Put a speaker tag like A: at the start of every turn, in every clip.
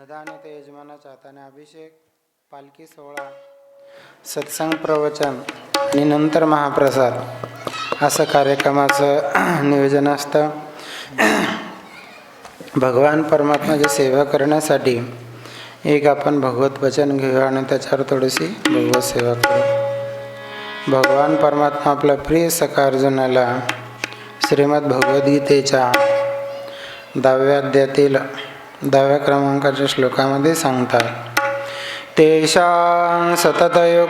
A: नदानित यजमानाच्या हाताने अभिषेक पालखी सोहळा सत्संग प्रवचन आणि नंतर महाप्रसाद असं कार्यक्रमाचं नियोजन असतं. भगवान परमात्माची सेवा करण्यासाठी एक आपण भगवत वचन घेऊया आणि त्याच्यावर थोडीशी भगवत सेवा करू. भगवान परमात्मा आपला प्रिय सखा अर्जुनाला श्रीमद भगवद्गीतेच्या दहाव्या अध्यातील दहाव्या क्रमांकाच्या श्लोकामध्ये सांगतात तेषां सततयुक्तानां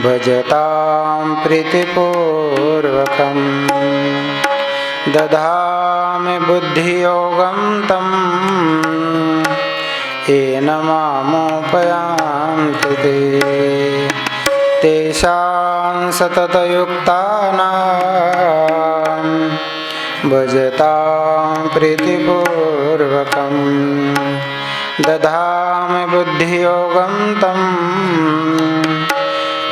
A: भजतां प्रीतिपूर्वकं दधामि बुद्धियोगं तं येन मामुपयान्ति ते। तेषां सततयुक्तानां भजतां प्रीतिपूर्वकं दधामि बुद्धियोगं तं।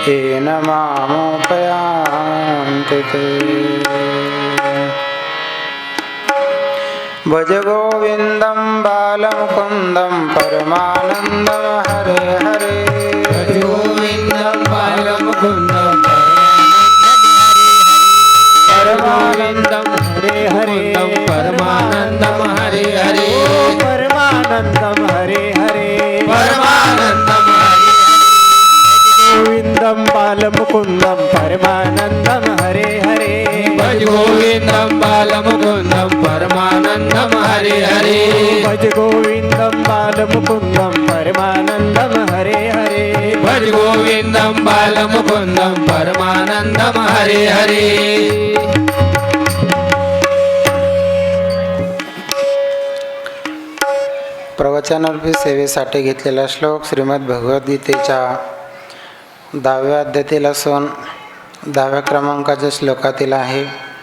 A: येन मामुपयान्ति ते। भज गोविन्दं बालमुकुन्दं परमानन्दं हरे हरे
B: परमानन्दं हरे हरे.
C: भज गोविन्दं बालमुकुन्दं परमानन्दं हरे हरे.
B: भज गोविन्दं बालमुकुन्दं परमानन्दं हरे हरे.
A: प्रवचनरूपी सेवेसाठी घेतलेला श्लोक श्रीमद भगवद्गीतेच्या दहाव्या अध्यातील असून दहाव्या क्रमांकाच्या श्लोकातील आहे.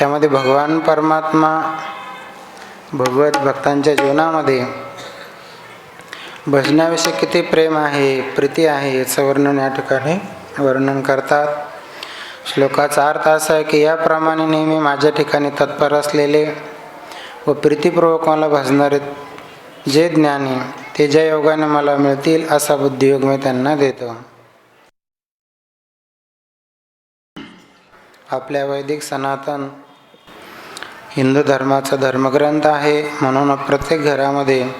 A: यामध्ये भगवान परमात्मा भगवत भक्तांच्या जीवनामध्ये भजनाविषयी किती प्रेम आहे प्रीती आहे याचं वर्णन या ठिकाणी वर्णन करतात. श्लोकाचा अर्थ असा आहे की याप्रमाणे नेहमी माझ्या ठिकाणी तत्पर असलेले व प्रीतीपूर्वक मला भजणारे जे ज्ञानी ते ज्या योगाने मला मिळतील असा बुद्धियोग मी त्यांना देतो. आपल्या वैदिक सनातन हिंदू धर्माचा धर्मग्रंथ आहे म्हणून प्रत्येक घरामध्ये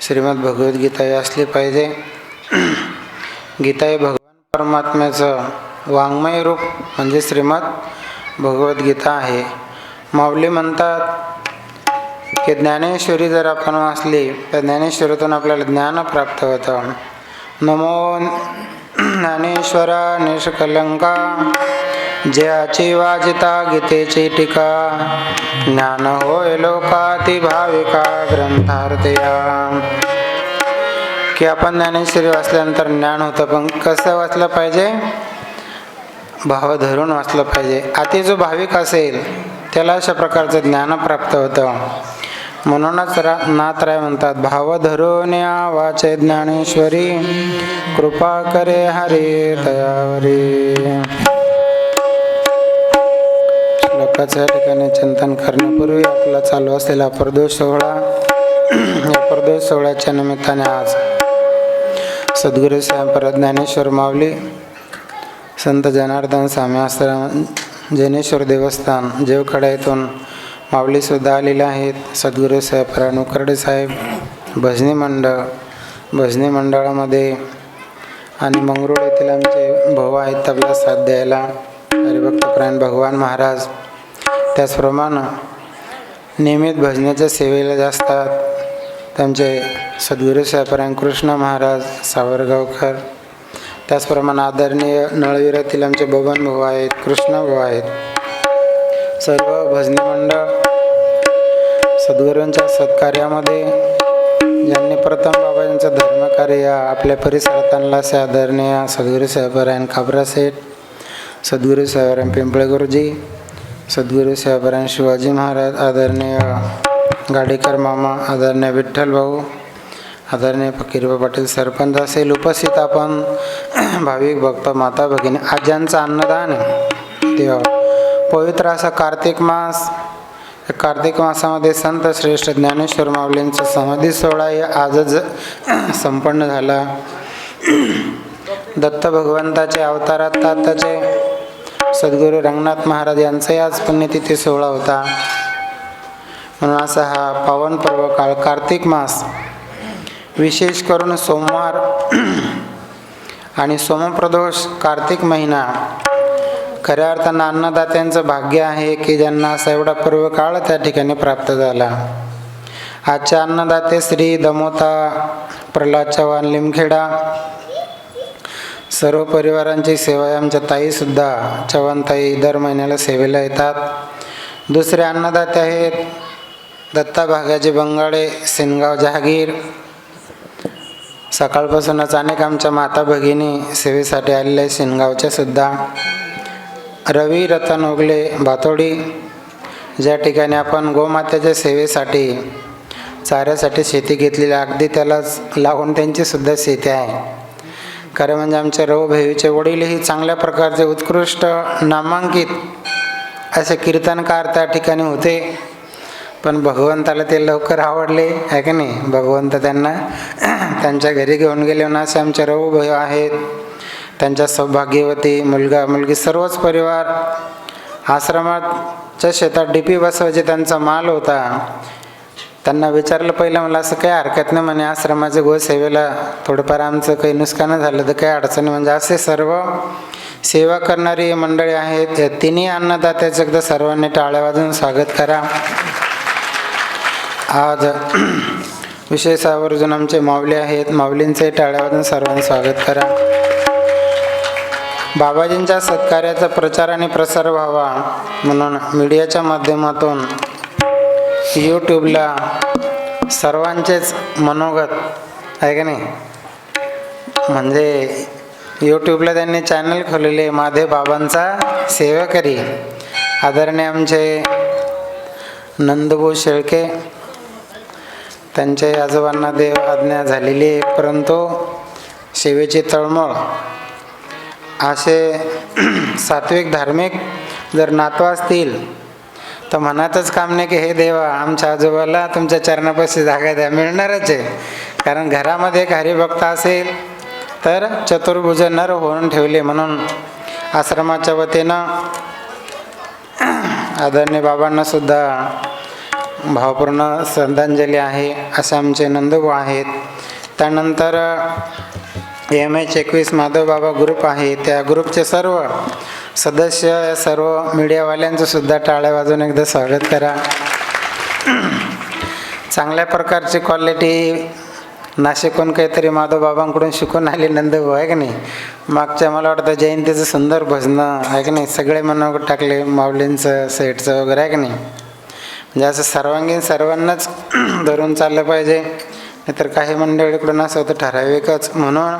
A: श्रीमद भगवद्गीता ही असली पाहिजे. गीता हे भगवान परमात्म्याचं वाङ्मय रूप म्हणजे श्रीमद भगवद्गीता आहे. माऊली म्हणतात की ज्ञानेश्वरी जर आपण वाचली तर ज्ञानेश्वरीतून आपल्याला ज्ञान प्राप्त होतं. नमो ज्ञानेश्वरा निष्कलंका. ज्याची वाजिता गीतेची टीका ज्ञान होय लोकाती भाविका ग्रंथार्थया की आपण ज्ञानेश्वरी वाचल्यानंतर ज्ञान होतं पण कसं वाचलं पाहिजे? भाव धरून वाचलं पाहिजे. अति जो भाविक असेल त्याला अशा प्रकारचं ज्ञान प्राप्त होतं. म्हणूनच रा नाथराय म्हणतात भाव धरून या वाचे ज्ञानेश्वरी कृपा करे हरे तयावरी श्लोकाचं या ठिकाणी चिंतन करण्यापूर्वी आपला चालू असलेला प्रदोष सोहळा. या प्रदोष सोहळ्याच्या निमित्ताने आज सद्गुरू साहेब ज्ञानेश्वर माऊली संत जनार्दन स्वामी आश्रम जनेश्वर देवस्थान जेवखडा येथून माऊलीसुद्धा आलेले आहेत. सद्गुरू साहेब राणूकर्डे साहेब भजनी मंडळ भजनी मंडळामध्ये आणि मंगरूळ येथील आमचे भाऊ आहेत तबला साथ द्यायला. हरिभक्तप्राण भगवान महाराज त्याचप्रमाणे नियमित भजनाच्या सेवेला जास्तात त्यांचे सद्गुरू साहेबरान कृष्ण महाराज सावरगावकर. त्याचप्रमाणे आदरणीय नळविरातील आमचे बबन भाऊ आहेत कृष्ण भाऊ आहेत. सर्व भजनी मंडळ सद्गुरूंच्या सत्कार्यामध्ये ज्यांनी प्रथम बाबांचं धर्मकार्य आपल्या परिसरात आणला असे आदरणीय सद्गुरू साहेबरायन खाबरा सेठ सद्गुरू साहेबरायन पिंपळे गुरुजी सद्गुरू साहेबरायन शिवाजी महाराज आदरणीय गाडेकर मामा आदरणीय विठ्ठल भाऊ आदरणीय फकीरबा पाटील सरपंच असेल उपस्थित आपण भाविक भक्त माता भगिनी आज्यांचं अन्नदान आहे. तेव्हा पवित्र असा कार्तिक मास कार्तिक मासामध्ये संत श्रेष्ठ ज्ञानेश्वर माऊलींचा समाधी सोहळा हे आजच संपन्न झाला. दत्त भगवंताचे अवतारात त्याचे सद्गुरू रंगनाथ महाराज यांचाही आज पुण्यतिथी सोहळा होता. म्हणून असा हा पावन पर्व काळ कार्तिक मास. विशेष करून सोमवार आणि सोमप्रदोष कार्तिक महिना. खऱ्या अर्थानं अन्नदात्यांचं भाग्य आहे की ज्यांना असा एवढा पर्व काळ त्या ठिकाणी प्राप्त झाला. आजचे अन्नदाते श्री दमोता प्रल्हाद चव्हाण लिमखेडा सर्व परिवारांची सेवा आमच्या ताईसुद्धा चव्हाणताई दर महिन्याला सेवेला येतात. दुसरे अन्नदाते आहेत. दत्ता भागाजी बंगाडे सेनगाव जहागीर. सकाळपासूनच अनेक आमच्या माता भगिनी सेवेसाठी आलेल्या आहेत. सेनगावच्या सुद्धा. रवी रतन ओगले भातोडी. ज्या ठिकाणी आपण गोमात्याच्या सेवेसाठी चाऱ्यासाठी शेती घेतलेली आहे, अगदी त्यालाच लागून त्यांचीसुद्धा शेती आहे. खरं म्हणजे आमचे रव वडीलही चांगल्या प्रकारचे उत्कृष्ट नामांकित असे कीर्तनकार त्या ठिकाणी होते. पण भगवंताला ते लवकर आवडले आहे का नाही? भगवंत त्यांना त्यांच्या घरी घेऊन गेले म्हणून असे आमचे रव आहेत. त्यांच्या सौभाग्यवती मुलगा मुलगी सर्वच परिवार आश्रमाच्या शेतात डी पी बसवायचे त्यांचा माल होता. त्यांना विचारलं पहिलं मला असं काही हरकत नाही म्हणे आश्रमाच्या गोसेवेला थोडंफार आमचं काही नुकसान झालं तर काही अडचणी म्हणजे असे सर्व सेवा करणारी मंडळी आहेत. तिन्ही अन्नदात्याचं एकदा सर्वांनी टाळ्या वाजून स्वागत करा. आज विशेष आवर्जून आमचे माऊली आहेत. माऊलींचे टाळ्या वाजून सर्वांनी स्वागत करा. बाबाजींच्या सत्कार्याचा प्रचार आणि प्रसार व्हावा म्हणून मीडियाच्या माध्यमातून यूट्यूबला सर्वांचेच मनोगत आहे का नाही? म्हणजे यूट्यूबला त्यांनी चॅनल खोलले महादेव बाबांचा सेवेकरी आदरणीय आमचे नंदभाऊ शेळके त्यांच्या आजोबांना देव आज्ञा झालेली आहे परंतु सेवेची तळमळ. असे सात्विक धार्मिक जर नातवा असतील तर मनातच काम नाही की हे देवा आमच्या आजोबाला तुमच्या चरणापाशी जागा द्या. मिळणारच आहे. कारण घरामध्ये एक हरिभक्त असेल तर चतुर्भुज नर होऊन ठेवले म्हणून आश्रमाच्या वतीनं आदरणीय बाबांना सुद्धा भावपूर्ण श्रद्धांजली आहे. असे आमचे नंदभाऊ आहेत. त्यानंतर एम एच एकवीस माधव बाबा ग्रुप आहे. त्या ग्रुपचे सर्व सदस्य सर्व मीडियावाल्यांचं सुद्धा टाळ्या वाजून एकदा स्वागत करा. चांगल्या प्रकारची क्वालिटी नाशिकहून काहीतरी माधवबाबांकडून शिकून आली नंदभाऊ आहे की नाही? मागच्या मला वाटतं जयंतीचं सुंदर भजनं आहे की नाही? सगळे मनोगत टाकले माऊलींचं सेटचं वगैरे आहे की नाही? म्हणजे असं सर्वांगीण सर्वांनाच धरून चाललं पाहिजे. नाहीतर काही मंडळीकडून असं तर ठराविकच म्हणून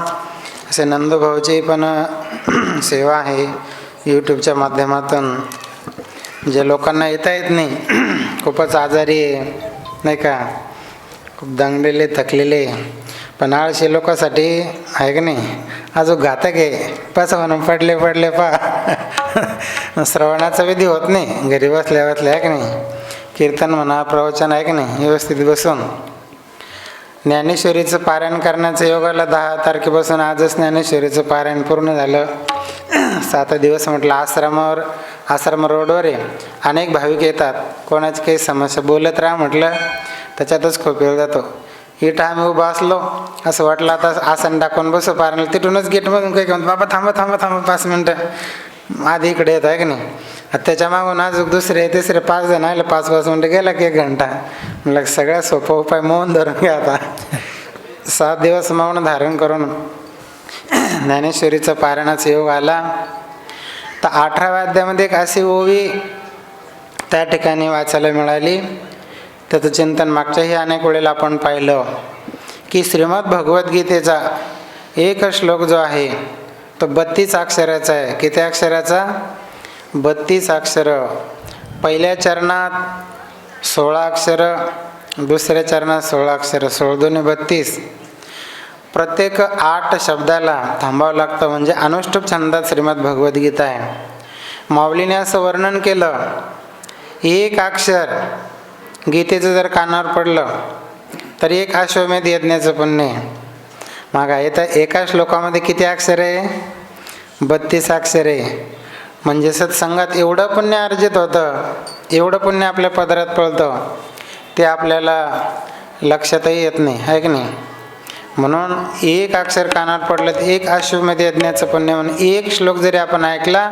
A: असे नंदभाऊची पण सेवा आहे यूट्यूबच्या माध्यमातून. जे लोकांना येता येत नाही खूपच आजारी आहे नाही का? खूप दंगलेले थकलेले. पण आळशी लोकांसाठी आहे की नाही? अजून घातक आहे. पाच म्हणून पडले पडले पा. श्रवणाचा विधी होत नाही. घरी बसल्या बसल्या आहे की नाही? कीर्तन म्हणा प्रवचन आहे की नाही? व्यवस्थित बसून. ज्ञानेश्वरीचं पारायण करण्याचं योगाला दहा तारखेपासून आजच ज्ञानेश्वरीचं पारायण पूर्ण झालं. सात दिवस म्हटलं आश्रमावर आश्रम रोडवर आहे. अनेक भाविक येतात. कोणाची काही समस्या बोलत राहा म्हटलं त्याच्यातच खूप वेळ जातो. इथं आम्ही उभा असलो असं वाटलं आता आसन टाकून बसू पारायण तिथूनच गेटमधून काही घेऊन बाबा थांबा थांबा थांबा पाच मिनटं. आधी इकडे येत आहे की नाही? त्याच्या मागून अजून दुसरे तिसरे पाच जण आले पाच पाच मिनटं गेला की एक घंटा. म्हटलं सगळ्यात सोपा उपाय मौन धरून घ्या आता. सात दिवस मौन धारण करून ज्ञानेश्वरीचा पारायणाचा योग आला. तर अठरा वाद्यामध्ये एक अशी ओवी त्या ठिकाणी वाचायला मिळाली. त्याचं चिंतन मागच्याही अनेक वेळेला आपण पाहिलं की श्रीमद भगवद्गीतेचा एक श्लोक जो आहे तो बत्तीस अक्षराचा आहे. किती अक्षराचा? बत्तीस अक्षर. पहिल्या चरणात सोळा अक्षर दुसऱ्या चरणात सोळा अक्षर सोळ दोन्ही बत्तीस. प्रत्येक आठ शब्दाला थांबावं लागतं म्हणजे अनुष्टुप छंदात श्रीमद भगवद्गीता आहे. माऊलीने असं वर्णन केलं एक अक्षर गीतेचं जर कानावर पडलं तर एक अश्वमेध यज्ञाचं पुण्य आहे मग एका श्लोकामध्ये किती अक्षर आहे? बत्तीस अक्षर आहे. म्हणजे सत्संगात एवढं पुण्य अर्जित होतं एवढं पुण्य आपल्या पदरात पळतं ते आपल्याला लक्षातही येत नाही आहे की नाही? म्हणून एक अक्षर कानात पडलं तर एक अश्वमेध यज्ञाचं पुण्य म्हणून एक श्लोक जरी आपण ऐकला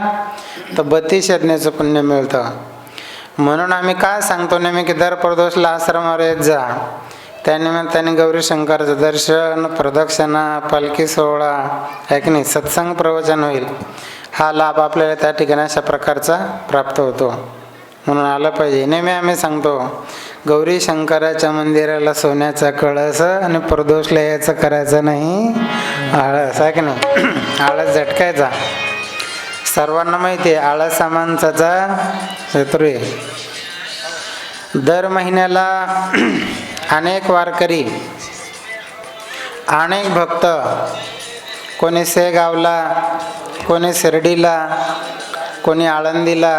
A: तर बत्तीस यज्ञाचं पुण्य मिळतं. म्हणून आम्ही काय सांगतो नेहमी की दर प्रदोषला आश्रमावर येत जा. त्यानिमित्ताने गौरी शंकराचं दर्शन प्रदक्षिणा पालखी सोहळा आहे की नाही? सत्संग प्रवचन होईल. हा लाभ आपल्याला त्या ठिकाणी अशा प्रकारचा प्राप्त होतो. म्हणून आलं पाहिजे. नेहमी आम्ही सांगतो गौरी शंकराच्या मंदिराला सोन्याचा कळस आणि प्रदोष लयाचं करायचं नाही. आळस आहे की नाही? आळस झटकायचा. सर्वांना माहिती आहे आळस हा माणसाचा शत्रू आहे. दर महिन्याला अनेक वारकरी अनेक भक्त कोणी सेगावला कोणी शिर्डीला कोणी आळंदीला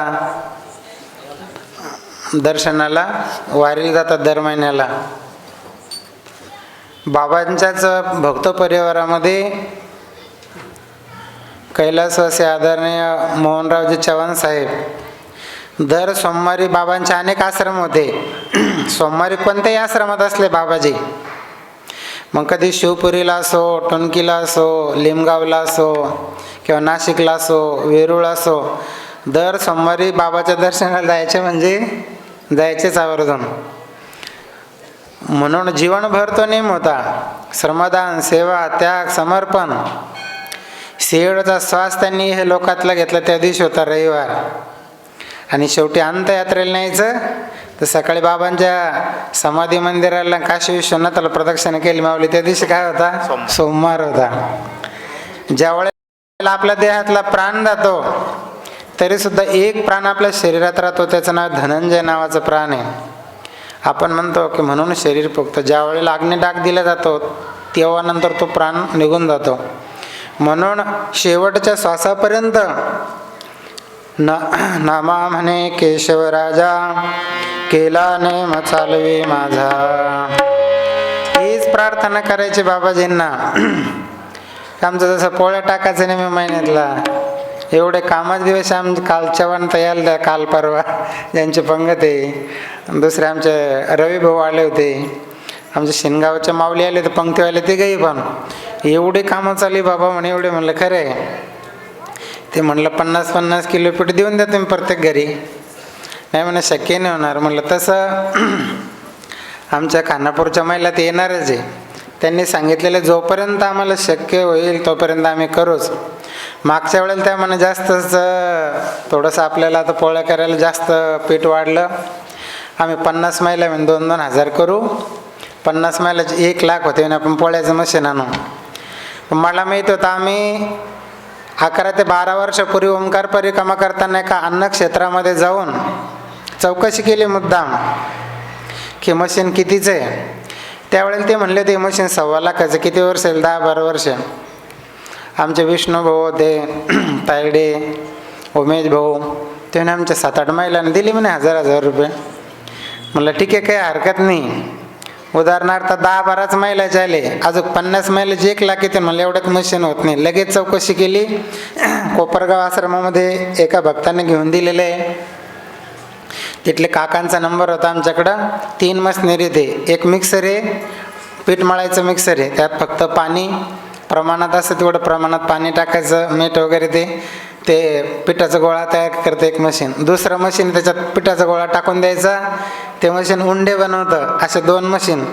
A: दर्शनाला वारीला जातात दर महिन्याला. बाबांच्याच भक्त परिवारामध्ये कैलासवासी आदरणीय मोहनरावजी चव्हाण साहेब दर सोमवारी बाबांचे अनेक आश्रम होते. सोमवारी कोणत्याही आश्रमात असले बाबाजी. मग कधी शिवपुरीला असो टोनकीला असो लिमगावला असो किंवा नाशिकला असो वेरूळ असो दर सोमवारी बाबाच्या दर्शनाला जायचे म्हणजे जायचेच आवर्जून. म्हणून जीवनभर तो नेम होता. श्रमदान सेवा त्याग समर्पण. सिंहचा श्वास त्यांनी हे लोकातला घेतला त्या दिवशी होता रविवार. आणि शेवटी अंतयात्रेला न्यायचं तर सकाळी बाबांच्या समाधी मंदिराला काशी विश्वनाथाला प्रदक्षिणा केली मावली त्या दिवशी काय होता? सोमवार. होता. ज्या वेळेला आपल्या देहातला प्राण जातो तरी सुद्धा एक प्राण आपल्या शरीरात राहतो. त्याचं नाव धनंजय नावाचं प्राण आहे. आपण म्हणतो की म्हणून शरीर फक्त ज्या वेळेला अग्निडाग दिला जातो तेव्हा नंतर तो प्राण निघून जातो. म्हणून शेवटच्या श्वासापर्यंत न नामा म्हणे केशवराजा केला नेम चालवे माझा. हीच प्रार्थना करायची बाबाजींना. आमचं जसं पोळ्या टाकायचं नेहमी महिन्यातला. एवढे कामाचे दिवस आम कालच्या वन तयार द्या काल परवा. ज्यांचे पंगत आहे. दुसरे आमचे रवी भाऊ आले होते. आमचे शिनगावचे माऊली आले तर पंक्तीवाले ते गाई पण. एवढे कामं चालली बाबा म्हणे एवढे म्हणलं खरं आहे. ते म्हणलं पन्नास पन्नास किलो पीठ देऊन द्या तुम्ही प्रत्येक घरी. नाही म्हणा शक्य नाही होणार. म्हणलं तसं आमच्या खानापूरच्या महिला ते येणारच आहे. त्यांनी सांगितलेलं जोपर्यंत आम्हाला शक्य होईल तोपर्यंत आम्ही करूच. मागच्या वेळेला त्या म्हणा जास्तच थोडंसं आपल्याला आता पोळ्या करायला जास्त पीठ वाढलं. आम्ही पन्नास महिला म्हणून दोन दोन हजार करू. पन्नास महिलाचे एक लाख होते आपण पोळ्याचं मशीन आणू. मला माहीत होतं आम्ही अकरा ते बारा वर्षापूर्वी ओंकार परिक्रमा करताना एका अन्न क्षेत्रामध्ये जाऊन चौकशी केली मुद्दाम की मशीन कितीचं आहे? त्यावेळेला ते म्हणले ते मशीन सव्वा लाखाचं किती वर्ष येईल दहा बारा वर्ष आमचे विष्णू भाऊ होते तायडे उमेश भाऊ त्याने आमच्या सात आठ महिलांनी दिली म्हणे हजार हजार रुपये. म्हटलं ठीक आहे काही हरकत नाही. उदाहरणार्थ दहा बाराच महिला झाले. अजून पन्नास महिला जिंकला किती येते म्हणलं एवढ्यात मशीन होत नाही. लगेच चौकशी केली. कोपरगाव आश्रमामध्ये एका भक्ताने घेऊन दिलेलं आहे. तिथले काकांचा नंबर होता आमच्याकडं. तीन मशनरी ते. एक मिक्सर आहे. पीठ मळायचं मिक्सर आहे. त्यात फक्त पाणी. प्रमाणात असं तेवढं प्रमाणात पाणी टाकायचं. मीठ वगैरे ते. ते पिठाचा गोळा तयार करतं एक मशीन दुसरं मशीन त्याच्यात पिठाचा गोळा टाकून द्यायचा. ते मशीन उंडे बनवतं असे दोन मशीन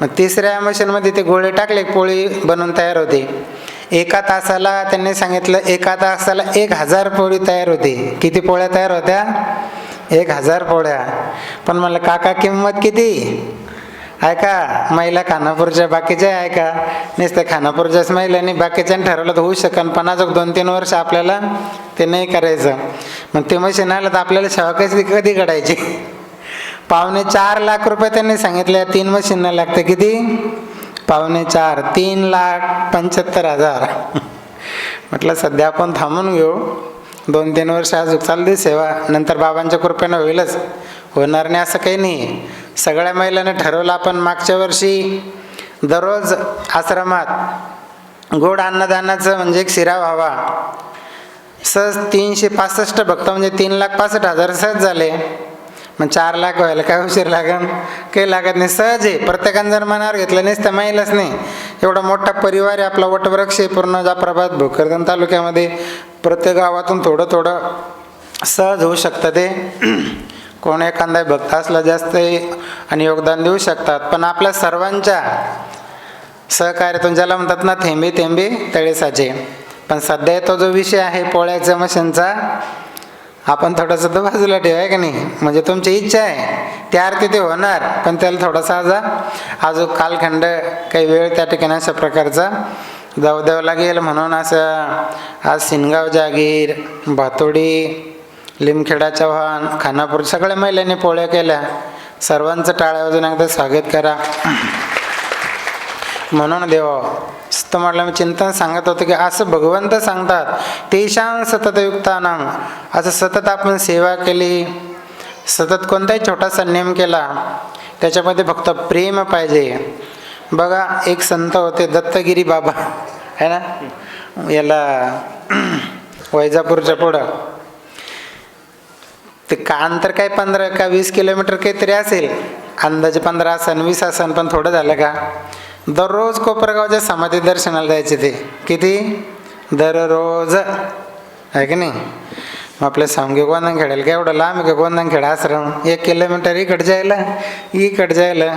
A: मग तिसऱ्या मशीनमध्ये ते गोळे टाकले पोळी बनवून तयार होते. एका तासाला त्यांनी सांगितलं एका तासाला एक हजार पोळी तयार होती. किती पोळ्या तयार होत्या? एक हजार पोळ्या. पण मला काका किंमत किती? ऐका महिला खानापूरच्या बाकीच्या ऐका नुसतं खानापूरच्याच महिलांनी बाकीच्याने ठरवलं तर होऊ शकन पण अजून दोन तीन वर्ष आपल्याला ते नाही करायचं. मग ते मशीन आलं तर आपल्याला सेवा कशी कधी काढायची? पावणे चार लाख रुपये त्यांनी सांगितले तीन मशीनला लागतं किती? पावणे चार तीन लाख पंच्याहत्तर हजार. म्हटलं सध्या आपण थांबून घेऊ. दोन तीन वर्ष आज चालू दे सेवा नंतर बाबांच्या कृपेनं होईलच. होणार नाही असं काही नाही. सगळ्या महिलांनी ठरवलं आपण मागच्या वर्षी दररोज आश्रमात गोड अन्नदानाचं म्हणजे एक शिरा व्हावा. सहज तीनशे पासष्ट भक्त म्हणजे तीन लाख पासष्ट हजार सहज झाले. मग चार लाख व्हायला काय उशीर लागन? काही लागत नाही. सहज आहे. प्रत्येकानं जर मनावर घेतलं नाहीच तर माहीलच नाही. एवढा मोठा परिवार आहे आपला वटवृक्ष आहे पूर्ण जाप्रभात भोकरदन तालुक्यामध्ये. प्रत्येक गावातून थोडं थोडं सहज होऊ शकतं ते. कोण एखादा भक्त असला जास्त आणि योगदान देऊ शकतात. पण आपल्या सर्वांच्या सहकार्यातून ज्याला म्हणतात ना थेंबी थेंबी तळेसाचे पण सध्या तो जो विषय आहे पोळ्याच्या मशीनचा आपण थोडंसं तो बाजूला ठेवाय का नाही? म्हणजे तुमची इच्छा आहे त्या आरती ते होणार पण त्याला थोडासा आज अजून कालखंड काही वेळ त्या ठिकाणी अशा प्रकारचा जाऊ द्यावं लागेल. म्हणून असं आज सिनगाव जागीर भातोडी लिमखेडा चव्हाण खानापूर सगळ्या महिलांनी पोळ्या केल्या. सर्वांचं टाळ्या वाजून एकदा स्वागत करा. म्हणून देवा तर म्हटलं मी चिंतन सांगत होतो की असं भगवंत सांगतात तेशां सतत युक्तानाम असं सतत आपण सेवा केली. सतत कोणताही छोटासा नेम केला त्याच्यामध्ये फक्त प्रेम पाहिजे. बघा एक संत होते दत्तगिरी बाबा. है ना? याला वैजापूरच्या पुढं. ते का अंतर काय पंधरा का वीस किलोमीटर काहीतरी असेल. अंदाजे पंधरा आसन वीस आसन पण थोडं झालं का? दररोज कोपरगावच्या समाधी दर्शनाला जायचे ते. किती? दररोज. आहे की नाही? मग आपल्या सांगे गोंधन खेळायला काय एवढं लांब का गोंधन खेळ आश्रम? एक किलोमीटर इकडं जायला इकडं जायला.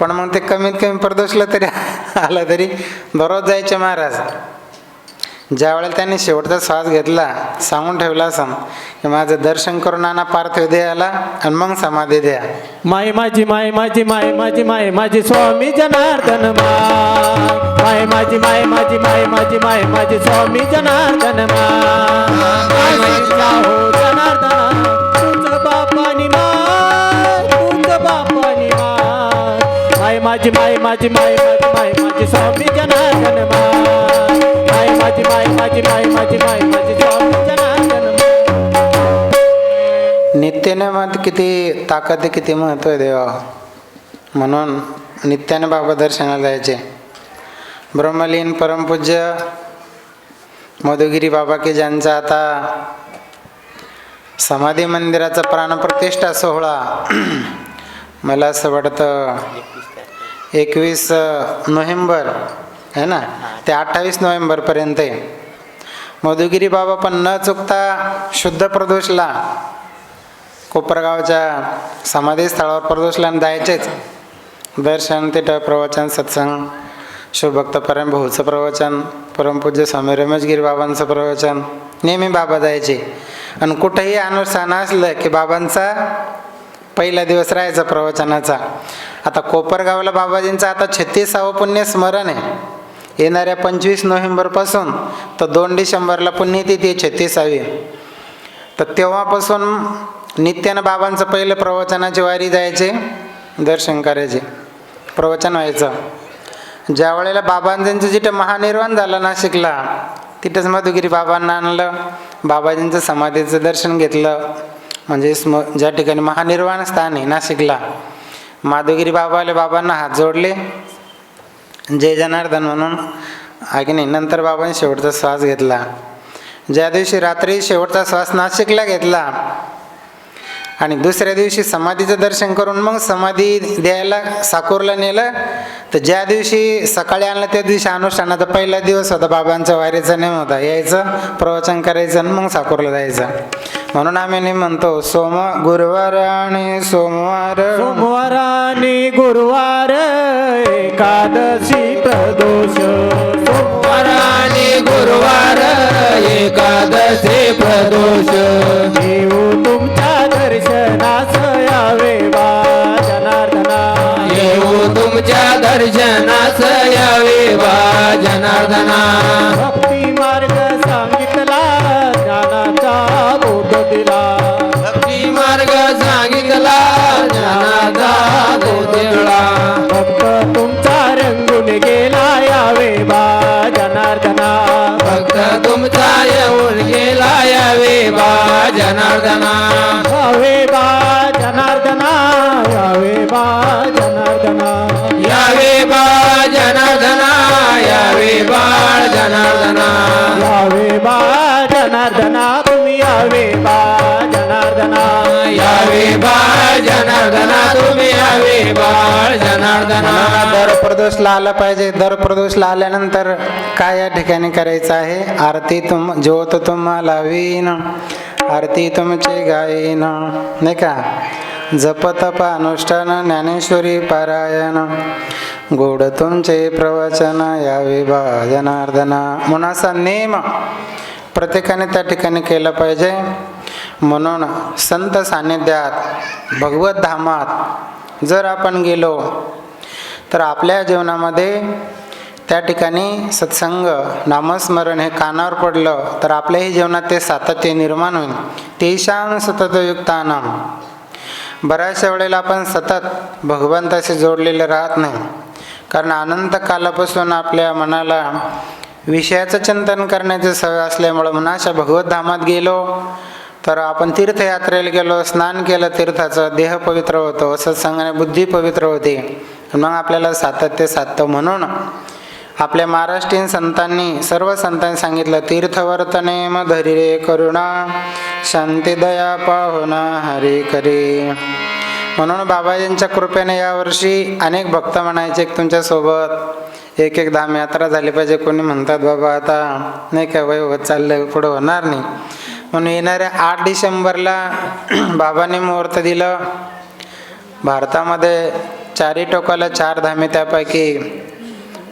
A: पण मग ते कमीत कमी प्रदोषलं तरी आलं तरी दररोज जायचे महाराज. ज्या वेळेला त्यांनी शेवटचा श्वास घेतला सांगून ठेवला असं की माझं दर्शन करून आणा पार्थिव देहाला आणि मग समाधी द्या
B: माय माझी माय माझी माय माझी माय माझी स्वामी जनार्दन माय माय माझी माय माझी माय माझी माय माझी स्वामी जनार्दन माय हो जनार्दना बापानी माय बापानी माय माय माझी माय माझी माय माझी माय माझी स्वामी जनार्दन माझी माय माझी माय माझी माय माझी
A: नित्याने मत किती ताकद आहे किती महत्त्व आहे देवा? म्हणून नित्याने बाबा दर्शनाला जायचे. ब्रह्मलीन परमपूज्य मधुगिरी बाबा की ज्यांचा आता समाधी मंदिराचा प्राणप्रतिष्ठा सोहळा मला असं वाटतं एकवीस नोव्हेंबर है ना? ते अठ्ठावीस नोव्हेंबरपर्यंत आहे मधुगिरी बाबा पण न चुकता शुद्ध प्रदोषला कोपरगावच्या समाधी स्थळावर प्रदोषला जायचेच. दर्शन तिथं प्रवचन सत्संग शिवभक्त परम भाऊचं प्रवचन परमपूज्य स्वामी रमेशगिरी बाबांचं प्रवचन नेहमी बाबा जायचे. आणि कुठंही अनुष्ठान असलं की बाबांचा पहिला दिवस राहायचा प्रवचनाचा. आता कोपरगावला बाबाजींचं आता छत्तीसावं पुण्य स्मरण आहे. येणाऱ्या पंचवीस नोव्हेंबरपासून तर दोन डिसेंबरला पुण्यतिथी छत्तीसावी. तर तेव्हापासून नित्यानं बाबांचं पहिलं प्रवचनाची वारी जायचे दर्शन करायचे. प्रवचन व्हायचं. ज्या वेळेला बाबांचं जिथं महानिर्वाण झालं नाशिकला तिथंच मधुगिरी बाबांना आणलं. बाबाजींचं समाधीचं दर्शन घेतलं. म्हणजे स्म ज्या ठिकाणी महानिर्वाण स्थान आहे नाशिकला माधुगिरी बाबाले बाबांना हात जोडले. जय जनार्दन म्हणून. आहे नाही? नंतर बाबांनी शेवटचा श्वास घेतला. ज्या दिवशी रात्री शेवटचा श्वास नाशिकला घेतला आणि दुसऱ्या दिवशी समाधीचं दर्शन करून मग समाधी द्यायला साकोरला नेलं तर ज्या दिवशी सकाळी आणलं त्या दिवशी अनुष्ठानाचा पहिला दिवस होता. बाबांचा वारीचा नेम होता. यायचं प्रवचन करायचं आणि मग साकोरला जायचं. म्हणून आम्ही नेम म्हणतो सोम गुरुवार आणि सोमवार.
B: सोमवार आणि गुरुवार एकादशी प्रदोष.
C: सोमवार आणि गुरुवार एकादशी प्रदोष.
B: येऊ तुमच्या दर्शनास यावे वा जनार्दना.
C: येऊ तुमच्या दर्शनास यावे बा जनार्दना.
B: भक्ती मार्ग सांगितला ज्ञानाचा बोध दिला.
C: भक्ती मार्ग सांगितला ज्ञानाचा गोदेळा
B: भक्त तुमचा
C: तुमचा येऊन गेला यावे बा जनार्दना.
B: यावे बा जनार्दना यावे बा जनार्दना.
C: यावे बा जनार्दना यावे बाळ जनार्दना.
B: यावे बा जनार्दना तुम्ही यावे बा जनार्दना
C: तुम्ही यावे बाळ जनार्दना.
A: दर प्रदोषला आला पाहिजे. दर प्रदोषला आल्यानंतर काय या ठिकाणी करायचं आहे? आरती तुम ज्योत तुम्हाला वीन आरती तुमचे गायन. नाही का? जप तप अनुष्ठान ज्ञानेश्वरी पारायण. गोड तुमचे प्रवचन यावे बा जनार्दना. म्हणून असा नेम प्रत्येकाने त्या ठिकाणी केला पाहिजे. म्हणून संत सान्निध्यात भगवत धामात जर आपण गेलो तर आपल्या जीवनामध्ये त्या ठिकाणी सत्संग नामस्मरण हे कानावर पडलं तर आपल्याही जीवनात ते सातत्य निर्माण होईल. तेशान सततयुक्तानाम बऱ्याचशा वेळेला आपण सतत भगवंताशी जोडलेले राहत नाही. कारण अनंत कालापासून आपल्या मनाला विषयाचं चिंतन करण्याची सवय असल्यामुळं म्हणा अशा भगवत धामात गेलो तर आपण तीर्थयात्रेला गेलो स्नान केलं तीर्थाचं देह पवित्र होतो सांगाने बुद्धी पवित्र होते. मग आपल्याला सातत्य साधतं म्हणून आपल्या महाराष्ट्रीयन संतांनी सर्व संतांनी सांगितलं तीर्थवर्तने म धरी रे करुणा शांती दया पाहुणा हरी करी. म्हणून बाबाजींच्या कृपेने यावर्षी अनेक भक्त म्हणायचे एक तुमच्यासोबत एक एक धाम यात्रा झाली पाहिजे. कोणी म्हणतात बाबा आता नाही का वय होत चाललं पुढं होणार नाही. म्हणून येणाऱ्या आठ डिसेंबरला बाबांनी मुहूर्त दिलं. भारतामध्ये चारी टोकाला चार धामे त्यापैकी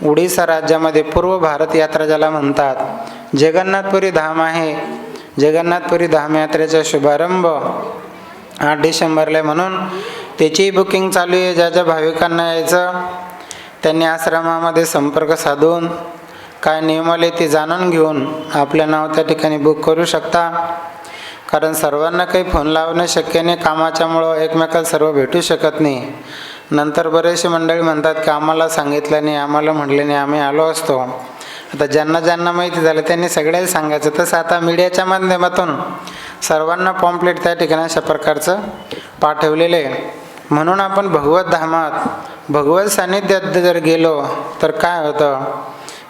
A: उडीसा राज्यामध्ये पूर्व भारत यात्रा ज्याला म्हणतात. जगन्नाथपुरी धाम आहे. जगन्नाथपुरी धाम यात्रेचा शुभारंभ आठ डिसेंबरला म्हणून त्याचीही बुकिंग चालू आहे. ज्या ज्या भाविकांना यायचं त्यांनी आश्रमामध्ये संपर्क साधून काय नियमाले ते जाणून घेऊन आपलं नाव त्या ठिकाणी बुक करू शकता. कारण सर्वांना काही फोन लावणं शक्य नाही कामाच्यामुळं एकमेकाला सर्व भेटू शकत नाही. नंतर बरेचसे मंडळी म्हणतात की आम्हाला सांगितलं नाही आम्हाला म्हटलं नाही आम्ही आलो असतो. आता ज्यांना ज्यांना माहिती झालं त्यांनी सगळ्याला सांगायचं. तसं आता मीडियाच्या माध्यमातून सर्वांना पॉम्प्लेट त्या ठिकाणी अशा प्रकारचं पाठवलेलं आहे. म्हणून आपण भगवत धामात भगवत सान्निध्यात जर गेलो तर काय होतं?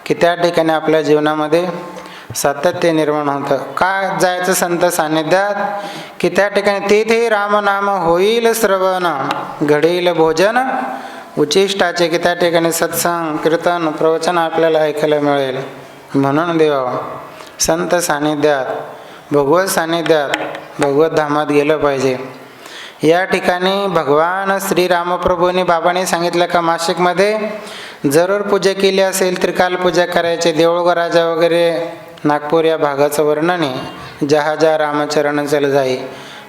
A: की त्या ठिकाणी आपल्या जीवनामध्ये सातत्य निर्माण होतं. का जायचं संत सान्निध्यात? की त्या ठिकाणी तेथे रामनाम होईल श्रवण घडेल भोजन. उचिष्टाचे की त्या ठिकाणी सत्संग कीर्तन प्रवचन आपल्याला ऐकायला मिळेल. म्हणून देवा संत सान्निध्यात भगवत सान्निध्यात भगवत धामात गेलं पाहिजे. या ठिकाणी भगवान श्रीरामप्रभूंनी बाबांनी सांगितलं का मासिकमध्ये जरूर पूजा केली असेल त्रिकाल पूजा करायचे देऊळग राजा वगैरे नागपूर या भागाचं वर्णन आहे. जहा रामचरण चल जाई.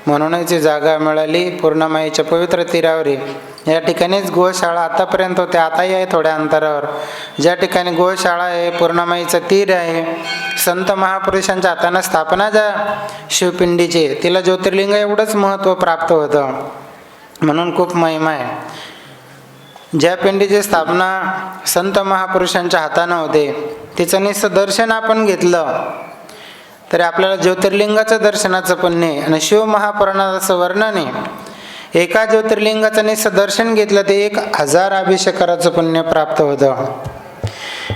A: म्हणूनच ही जागा मिळाली पूर्णमाईच्या पवित्र तीरावरी. या ठिकाणीच गोशाळा आतापर्यंत होते आताही आहे थोड्या अंतरावर. ज्या ठिकाणी गोशाळा आहे पूर्णमाईचं तीर आहे संत महापुरुषांच्या हातानं स्थापना ज्या शिवपिंडीची तिला ज्योतिर्लिंग एवढंच महत्त्व प्राप्त होतं. म्हणून खूप महिमा आहे. ज्या पिंडीची स्थापना संत महापुरुषांच्या हातानं होते तिचं नुसतं दर्शन आपण घेतलं. तरी आपल्याला ज्योतिर्लिंगाचं दर्शनाचं पुण्य आहे आणि शिवमहापुराणाचं वर्णन आहे. एका ज्योतिर्लिंगाचं निस दर्शन घेतलं ते एक हजार अभिषेकाराचं पुण्य प्राप्त होतं.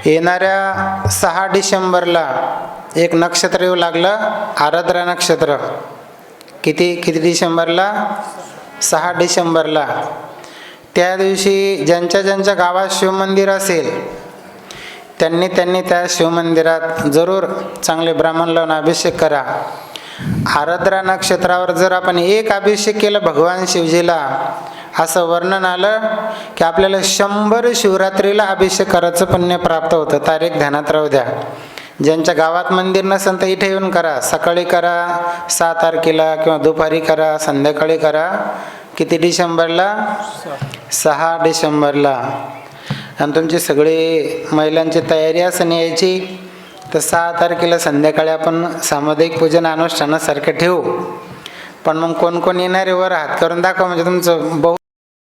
A: येणाऱ्या सहा डिसेंबरला एक नक्षत्र येऊ लागलं आराध्रा नक्षत्र. किती किती डिसेंबरला? सहा डिसेंबरला. त्या दिवशी ज्यांच्या ज्यांच्या गावात शिवमंदिर असेल त्यांनी त्यांनी त्या शिवमंदिरात जरूर चांगले ब्राह्मण लावून अभिषेक करा. आराध्रा नक्षत्रावर जर आपण एक अभिषेक केलं भगवान शिवजीला असं वर्णन आलं की आपल्याला शंभर शिवरात्रीला अभिषेक करायचं पुण्य प्राप्त होतं. तारीख ध्यानात राहू द्या. ज्यांच्या गावात मंदिर नसेल तर इथे येऊन करा. सकाळी करा सहा तारखेला किंवा दुपारी करा संध्याकाळी करा. किती डिसेंबरला? सहा. डिसेंबरला. आणि तुमची सगळी महिलांची तयारी असं यायची तर सहा तारखेला संध्याकाळी आपण सामुदायिक पूजन अनुष्ठानासारखं ठेवू. पण मग कोण कोण येणारे वर हात करून दाखवा म्हणजे तुमचं बहु